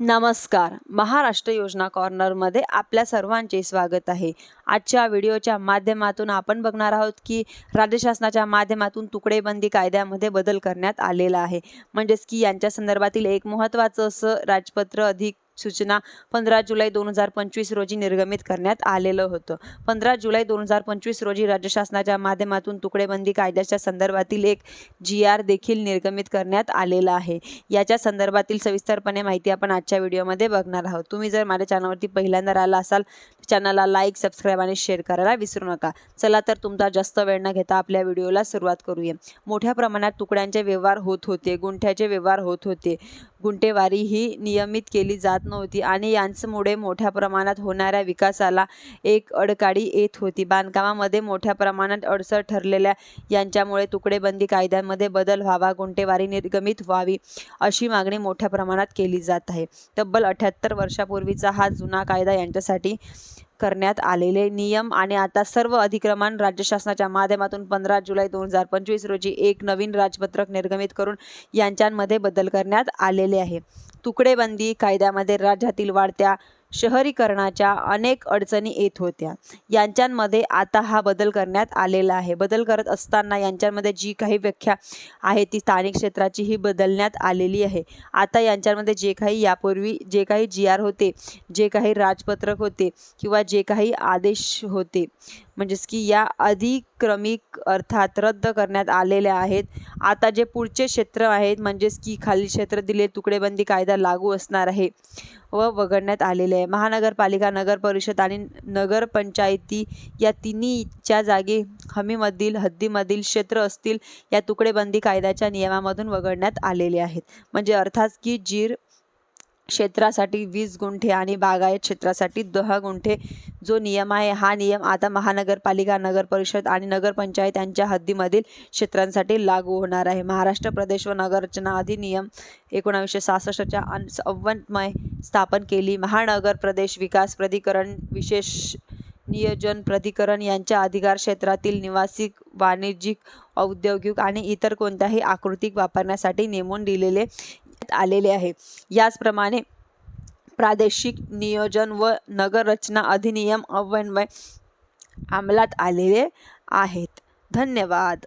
नमस्कार. महाराष्ट्र योजना कॉर्नरमध्ये आपल्या सर्वांचे स्वागत आहे. आजच्या व्हिडिओच्या माध्यमातून आपण बघणार आहोत की राज्य शासनाच्या माध्यमातून तुकडेबंदी कायद्यामध्ये बदल करण्यात आलेला आहे. म्हणजेच की यांच्या संदर्भातील एक महत्त्वाचं असं राजपत्र अधिक सूचना पंधरा जुलै दोन हजार पंचवीस रोजी निर्गमित करण्यात आलेलं होतं. पंधरा जुलै दोन हजार पंचवीस रोजी राज्य शासनाच्या माध्यमातून तुकडेबंदी कायद्याच्या संदर्भातील एक जी आर देखील निर्गमित करण्यात आलेला आहे. याच्या संदर्भातील सविस्तरपणे माहिती आपण आजच्या व्हिडिओमध्ये बघणार आहोत. तुम्ही जर माझ्या चॅनलवरती पहिल्यांदा राहिला असाल चॅनलला लाईक सबस्क्राईब आणि शेअर करायला विसरू नका. चला तर तुमचा जास्त वेळ न घेता आपल्या व्हिडिओला सुरुवात करूया. मोठ्या प्रमाणात तुकड्यांचे व्यवहार होत होते गुंठ्याचे व्यवहार होत होते. गुंठेवारी ही नियमित केली जात नव्हती. आणि यांचमुळे मोठ्या प्रमाणात होणाऱ्या विकासाला एक अडकाळी येत होती. बांधकामामध्ये मोठ्या प्रमाणात अडसर ठरलेल्या यांच्यामुळे तुकडेबंदी कायद्यामध्ये बदल व्हावा गुंठेवारी निर्गमित व्हावी अशी मागणी मोठ्या प्रमाणात केली जात आहे. तब्बल अठ्याहत्तर वर्षापूर्वीचा हा जुना कायदा यांच्यासाठी करण्यात आलेले नियम आणि आता सर्व अधिक्रमण राज्य शासनाच्या माध्यमातून पंधरा जुलै दोन हजार पंचवीस रोजी एक नवीन राजपत्रक निर्गमित करून यांच्यामध्ये बदल करण्यात आलेले आहे. तुकडेबंदी कायद्यामध्ये राज्यातील वाढत्या शहरीकरणाच्या अनेक अडचणी येत होत्या. यांच्यामध्ये आता हा बदल करण्यात आलेला आहे. बदल करत असताना यांच्यामध्ये जी काही व्याख्या आहे ती स्थानिक क्षेत्राची ही बदलण्यात आलेली आहे. आता यांच्यामध्ये जे काही यापूर्वी जे काही जी आर होते जे काही राजपत्रक होते किंवा जे काही आदेश होते म्हणजेच की या अधिक्रमिक अर्थात रद्द करण्यात आलेल्या आहेत. आता जे पुढचे क्षेत्र आहेत म्हणजेच की खालील क्षेत्र दिले तुकडेबंदी कायदा लागू असणार आहे व वगळण्यात आलेले आहे. महानगरपालिका नगर परिषद आणि नगरपंचायती या तिन्हीच्या जागी हमीमधील हद्दीमधील क्षेत्र असतील या तुकडेबंदी कायद्याच्या नियमामधून वगळण्यात आलेले आहेत. म्हणजे अर्थात की जीर क्षेत्रासाठी वीस गुंठे आणि बागायत क्षेत्रासाठी दहा गुंठे. जो नियम आहे हा नियम आता महानगरपालिका नगर परिषद आणि नगरपंचायत यांच्या हद्दीमधील क्षेत्रांसाठी लागू होणार आहे. महाराष्ट्र प्रदेश व नगररचना अधिनियम एकोणावीसशे सहासष्टच्या अव्वनमय स्थापन केली. महानगर प्रदेश विकास प्राधिकरण विशेष नियोजन प्राधिकरण यांच्या अधिकार क्षेत्रातील निवासी वाणिज्यिक औद्योगिक आणि इतर कोणत्याही आकृतिक वापरण्यासाठी नेमून दिलेले आलेले आहे. याचप्रमाणे प्रादेशिक नियोजन व नगररचना अधिनियम अव्वन्मय अंमलात आलेले आहेत. धन्यवाद.